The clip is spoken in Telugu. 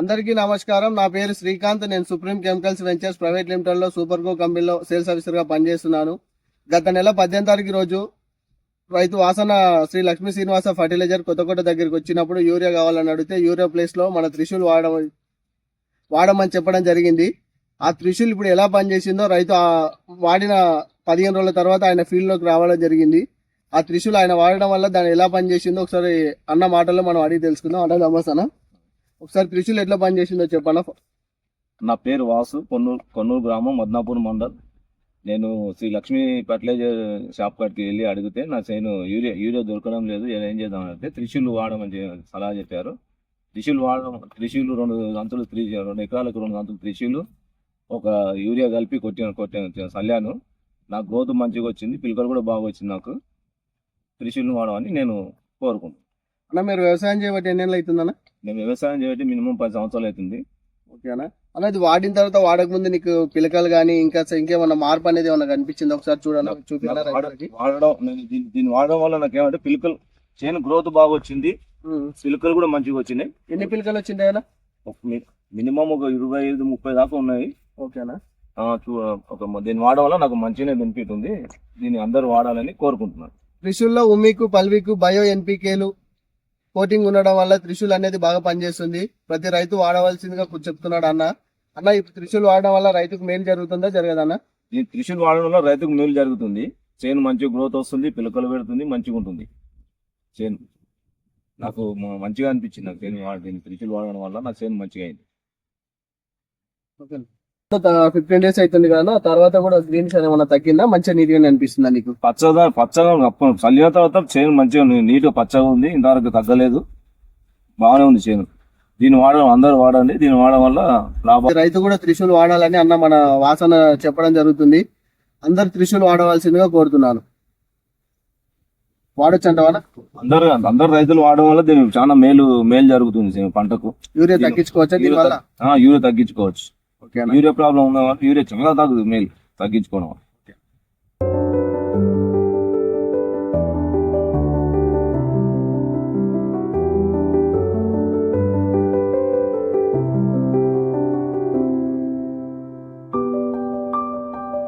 అందరికీ నమస్కారం. నా పేరు శ్రీకాంత్. నేను సుప్రీం కెమికల్స్ వెంచర్స్ ప్రైవేట్ లిమిటెడ్లో సూపర్ కో కంపెనీలో సేల్స్ ఆఫీసర్గా పనిచేస్తున్నాను. గత నెల పద్దెనిమిది తారీఖు రోజు రైతు వాసన శ్రీ లక్ష్మీ శ్రీనివాస ఫర్టిలైజర్ కొత్తకోట దగ్గరికి వచ్చినప్పుడు యూరియా కావాలని అడిగితే యూరియా ప్లేస్లో మన త్రిశూల్ వాడడం వాడమని చెప్పడం జరిగింది. ఆ త్రిశూల్ ఇప్పుడు ఎలా పనిచేసిందో రైతు వాడిన పదిహేను రోజుల తర్వాత ఆయన ఫీల్డ్లోకి రావడం జరిగింది. ఆ త్రిశూల్ ఆయన వాడడం వల్ల దాన్ని ఎలా పనిచేసిందో ఒకసారి అన్న మాటల్లో మనం అడిగి తెలుసుకుందాం. అంటే నమస్తే ఒకసారి త్రిశూల్ ఎట్లా పనిచేసిందో చెప్పన్నా నా పేరు వాసు కొన్నూరు కొన్నూరు గ్రామం మద్నాపూర్ మండల్. నేను శ్రీ లక్ష్మీ ఫర్టిలైజర్ షాప్ కాడికి వెళ్ళి అడిగితే నా సైను యూరియా యూరియా దొరకడం లేదు ఏ- చేద్దాం అంటే త్రిశూలు వాడమని సలహా చెప్పారు. త్రిశూలు వాడడం త్రిశూలు రెండు గంతులు త్రి రెండు ఎకరాలకు రెండు గంతులు త్రిశూలు ఒక యూరియా కలిపి కొట్టాను కొట్టాను చల్లాను. నాకు గ్రోత్ మంచిగా వచ్చింది పిల్లకలు కూడా బాగా వచ్చింది నాకు. త్రిశూలు వాడమని నేను కోరుకుంటున్నాను అన్న మీరు వ్యవసాయం చేయబట్టి ఎన్ని ఏళ్ళు అవుతుందన్న? నేను వ్యవసాయం చేయబట్టి మినిమం పది సంవత్సరాలు అవుతుంది. ఓకేనా? అన్న ఇది వాడిన తర్వాత వాడక ముందు నీకు పిలకలు కానీ ఇంకా ఇంకేమన్నా మార్పు అనేది ఏమన్నా కనిపించింది? ఒకసారి వాడ- రైతులకి? వాడడం నేను దీన్ని వాడడం వల్ల నాకు ఏమంటే పిలకలు చేను గ్రోత్ బాగా వచ్చింది. పిలకలు కూడా మంచిగా వచ్చినాయి. ఎన్ని పిలకలు మి- మినిమం ఒక ఇరవై ఐదు ముప్పై దాకా ఉన్నాయి. ఓకేనా? ఒక దీన్ని వాడడం వల్ల నాకు మంచిగానే బెనిఫిట్ ఉంది. దీన్ని అందరూ వాడాలని కోరుకుంటున్నాను. త్రిశూల్లో ఉమ్మికు పల్వికు బయో ఎన్పికేలు కోటింగ్ ఉండడం వల్ల త్రిశూల్ అనేది బాగా పనిచేస్తుంది. ప్రతి రైతు వాడవలసిందిగా చెప్తున్నాడు అన్న. అన్న ఈ త్రిశూల్ వాడడం వల్ల రైతుకు మేలు జరుగుతుందా? జరగదన్న ఈ త్రిశూల్ వాడడం వల్ల రైతుకు మేలు జరుగుతుంది. చేను మంచిగా గ్రోత్ వస్తుంది పిలకలు పెడుతుంది మంచిగా ఉంటుంది. చేను. నాకు మంచిగా అనిపించింది నాకు చేను త్రిశూల్ వాడడం వల్ల నా చేను మంచిగా అయింది. ఫిఫ్టీన్ డేస్ అవుతుంది కదా తర్వాత కూడా గ్రీన్స్ ఏమైనా తగ్గిందా? మంచిగా నీట్గా అనిపిస్తుందా నీకు? పచ్చగా పచ్చగా చల్లిన తర్వాత చేను మంచిగా ఉంది. నీట్గా పచ్చగా ఉంది. ఇంతవరకు తగ్గలేదు. బాగానే ఉంది చేను దీన్ని వాడడం అందరూ వాడండి. దీన్ని వాడడం వల్ల లాభం. రైతు కూడా త్రిశూల్ వాడాలని అన్న మన వాసన చెప్పడం జరుగుతుంది. అందరు త్రిశూల్ వాడవలసిందిగా కోరుతున్నాను. వాడొచ్చు అంటవానా అందరు అందరు రైతులు వాడడం వల్ల దీనికి చాలా మేలు మేలు జరుగుతుంది పంటకు. యూరియా తగ్గించుకోవచ్చా? యూరియా తగ్గించుకోవచ్చు. యూరియా ప్రాబ్లం ఉన్న యూరియా చాలా తగ్గుతుంది మేలు తగ్గించుకోవడం